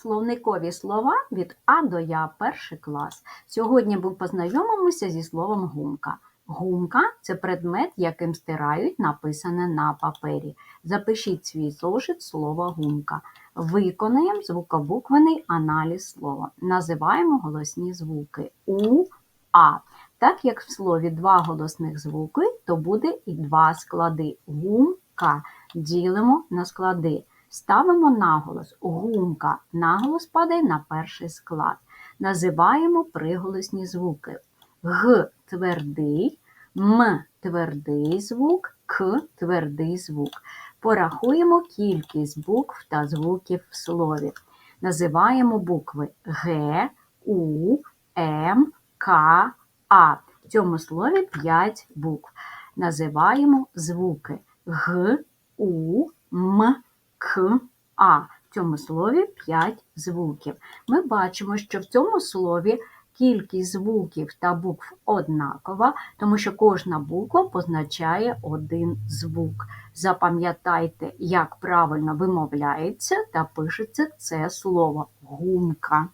Словникові слова від А до Я, перший клас. Сьогодні ми познайомимося зі словом гумка. Гумка це предмет, яким стирають написане на папері. Запишіть свій зошит слова гумка. Виконаємо звукобуквений аналіз слова. Називаємо голосні звуки У, А. Так як в слові два голосних звуки, то буде і два склади. Гумка. Ділимо на склади. Ставимо наголос. Гумка. Наголос падає на перший склад. Називаємо приголосні звуки. Г твердий, М твердий звук, К твердий звук. Порахуємо кількість букв та звуків в слові. Називаємо букви Г, У, М, К, А. В цьому слові 5 букв. Називаємо звуки Г, У, М, К, А. В цьому слові 5 звуків. Ми бачимо, що в цьому слові кількість звуків та букв однакова, тому що кожна буква позначає один звук. Запам'ятайте, як правильно вимовляється та пишеться це слово гумка.